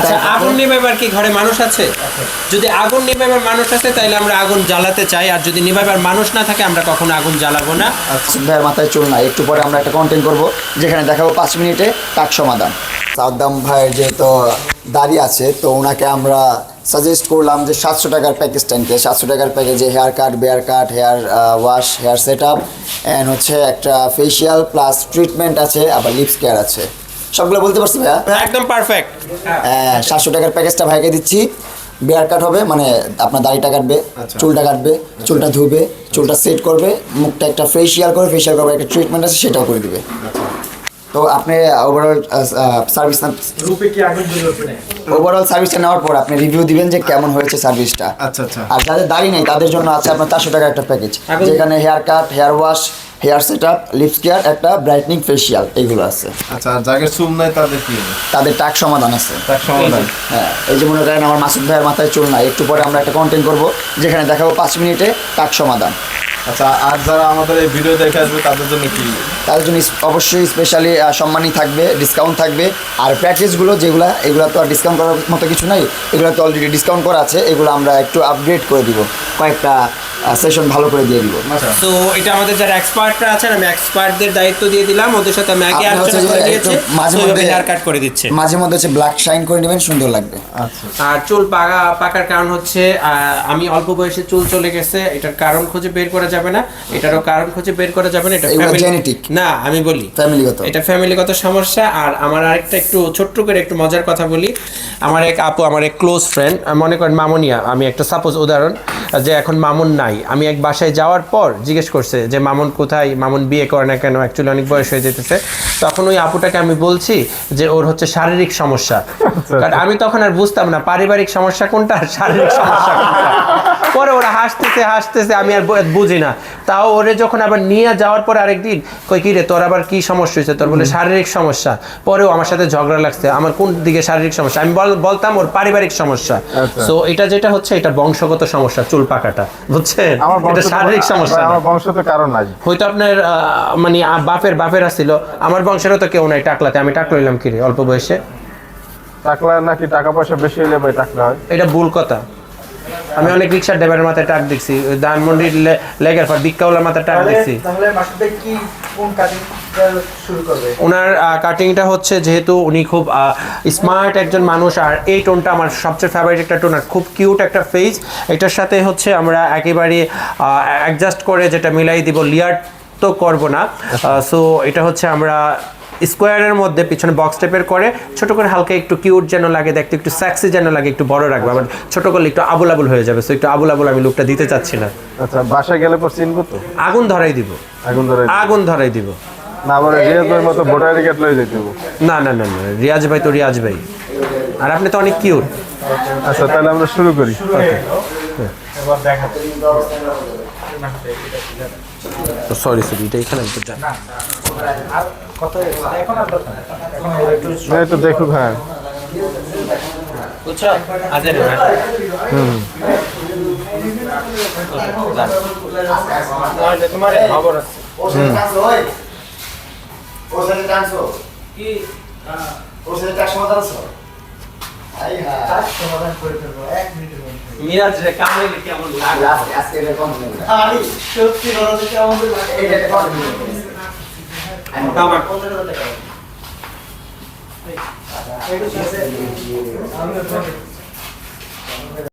আচ্ছা আগুন নিভাইবার কি ঘরে মানুষ আছে? যদি আগুন নিভাইবার মানুষ আছে তাহলে আমরা আগুন জ্বালাতে চাই। আর যদি নিভাইবার মানুষ না থাকে আমরা কখনো আগুন জ্বালাবো না। আচ্ছা ভাইয়ের মাথায় চুল নাই একটু পরে আমরা একটা কন্টেন্ট করব যেখানে দেখাবো পাঁচ মিনিটে কাক সমাধান। সাদ্দাম ভাইয়ের যেহেতু দাড়ি আছে তো ওনাকে আমরা সাজেস্ট করলাম যে সাতশো টাকার প্যাকেজটা নিতে। সাতশো টাকার প্যাকেজে haircut beard cut hair wash hair set up and হচ্ছে একটা ফেসিয়াল প্লাস ট্রিটমেন্ট আছে আবার লিপস কেয়ার আছে। সবগুলো বলতে পারছি ভাইয়া? একদম পারফেক্ট হ্যাঁ, সাতশো টাকার প্যাকেজটা ভাইকে দিচ্ছি। বিয়ার কাট হবে মানে আপনার দাড়িটা কাটবে আচ্ছা। চুলটা কাটবে চুলটা ধুবে চুলটা সেট করবে মুখটা একটা ফেসিয়াল করে ফেসিয়াল করবে একটা ট্রিটমেন্ট আছে সেটাও করে দিবে। তো আপনি ওভারঅল সার্ভিস রূপে কি ওভারঅল সার্ভিসটা নেওয়ার পর আপনি রিভিউ দিবেন যে কেমন হয়েছে সার্ভিসটা আচ্ছা আচ্ছা। আর যাদের দাড়ি নেই তাদের জন্য আছে আপনার চারশো টাকার একটা প্যাকেজ যেখানে haircut hair wash hair set up lips care একটা ব্রাইটনিং ফেসিয়াল এইগুলো আছে। আচ্ছা আর যাদের চুল নাই তাদের কি? তাদের টাক সমাধান আছে। তার সমাধান। হ্যাঁ এই যে মনে করেন আমার মাসুদ ভাইয়ের মাথায় চুল নাই একটু পরে আমরা একটা কন্টেন্ট করব যেখানে দেখাবো পাঁচ মিনিটে টাক সমাধান। আচ্ছা আর যারা আমাদের এই ভিডিও দেখে আসবে তাদের জন্য কি? তাদের জন্য অবশ্যই স্পেশালি সম্মানই থাকবে ডিসকাউন্ট থাকবে। আর প্যাকেজগুলো যেগুলো, এগুলো তো আর ডিসকাউন্ট করার মতো কিছু নাই। এগুলো তো অলরেডি ডিসকাউন্ট করা আছে। এগুলো আমরা একটু আপগ্রেড করে দিব। কয়েকটা সেশন ভালো করে দিয়ে দিব। আচ্ছা। তো এটা আমাদের যারা এক্সপার্টরা আছেন আমি এক্সপার্টদের দায়িত্ব দিয়ে দিলাম। ওদের সাথে আমি আগে আলোচনা করে দিয়েছি মাঝে মধ্যে- হেয়ার কাট করে দিচ্ছে। মাঝে মধ্যে হচ্ছে ব্ল্যাক শাইন করে নেবেন সুন্দর লাগবে। আচ্ছা। আর চুল পাকা পাকার কারণ হচ্ছে আহ, আমি অল্প বয়সে চুল চলে গেছে এটার কারণ খুঁজে বের করা যাবে না এটারও কারণ খুঁজে বের করা যাবে না এটা genetic। না আমি বলি। ফ্যামিলিগত এটা ফ্যামিলিগত সমস্যা আর আমার আরেকটা একটু ছোট্ট করে একটু মজার কথা বলি। আমার এক আপু আমার এক ক্লোজ ফ্রেন্ড মনে করেন মামুনিয়া আমি একটা সাপোজ উদাহরণ যে এখন মামুন নাই। আমি এক বাসায় যাওয়ার পর জিজ্ঞেস করছে যে মামুন কোথায়? মামুন বিয়ে করে না কেন? অ্যাকচুয়ালি অনেক বয়স হয়ে যেতেছে। তখন ওই আপুটাকে আমি বলছি যে ওর হচ্ছে শারীরিক সমস্যা। কারণ আমি তখন আর বুঝতাম না পারিবারিক সমস্যা কোনটা আর শারীরিক সমস্যা কোনটা। পরে ওরা হাসতেছে হাসতেছে আমি আর বুঝি না। তাও ওরে যখন আবার নিয়ে যাওয়ার পরে আরেকদিন কই কি রে তোর আবার কি সমস্যা হয়েছে? তোর বলে শারীরিক সমস্যা। পরেও আমার সাথে ঝগড়া লাগছে। আমার কোন দিকে শারীরিক সমস্যা? আমি বল- বলতাম ওর পারিবারিক সমস্যা। আচ্ছা। সো এটা যেটা হচ্ছে এটা বংশগত সমস্যা চুল পাকাটা বুঝছেন এটা শারীরিক সমস্যা আমার বংশ তো কারণ নাই। হয়তো আপনার মানে বাপের বাপের আসছিল আমার বংশেরও তো কেউ নাই টাকলাতে। আমি টাকলা হইলাম কি অল্প বয়সে? টাকলা নাকি টাকা পয়সা বেশি হলে ভাই টাকলা হয়। এটা ভুল কথা। আমি অনেক রিক্সার ড্রাইভারের মাথায় টাক দেখছি ধানমন্ডির লেগের পর বিক্কাওয়ালার মাথায় টাক দেখছি তাহলে মাসুদ কি কোন কাটিং ওনার কাটিংটা হচ্ছে যেহেতু উনি খুব স্মার্ট একজন মানুষ আর এই টোনটা আমার সবচেয়ে ফেভারিট একটা টোন আর খুব কিউট একটা ফেস এটার সাথে হচ্ছে আমরা একেবারে অ্যাডজাস্ট করে যেটা মিলাই দিব লিয়ার তো করব না। সো এটা হচ্ছে আমরা স্কোয়ারের মধ্যে পিছনে বক্স টাইপের করে ছোট করে হালকা একটু কিউট যেন লাগে দেখতে একটু সেক্সি যেন লাগে একটু বড় রাখব। আবার ছোট করলে একটু আবুল আবুল হয়ে যাবে সো একটু আবুল আবুল আমি লুকটা দিতে চাচ্ছি না। আচ্ছা বাসায় গেলে পর চিনবো তো? আগুন ধরাই দিব। আগুন ধরাই আগুন ধরাই দিব। না আমার রিয়াজ ভাইয়ের মতো ভোটার আইডি কার্ড লয়ে যেতে না না না না রিয়াজ ভাই তো রিয়াজ ভাই। আর আপনি তো অনেক কিউট আচ্ছা তাহলে আমরা শুরু করি। এবার দেখা সরি সরি এটা এখানে একটু দেখুক হ্যাঁ। আই হ্যাঁ মিরাজ রে কামড়ে কেমন লাগে? আজকে কম আরে সত্যি লাগে কম টাকা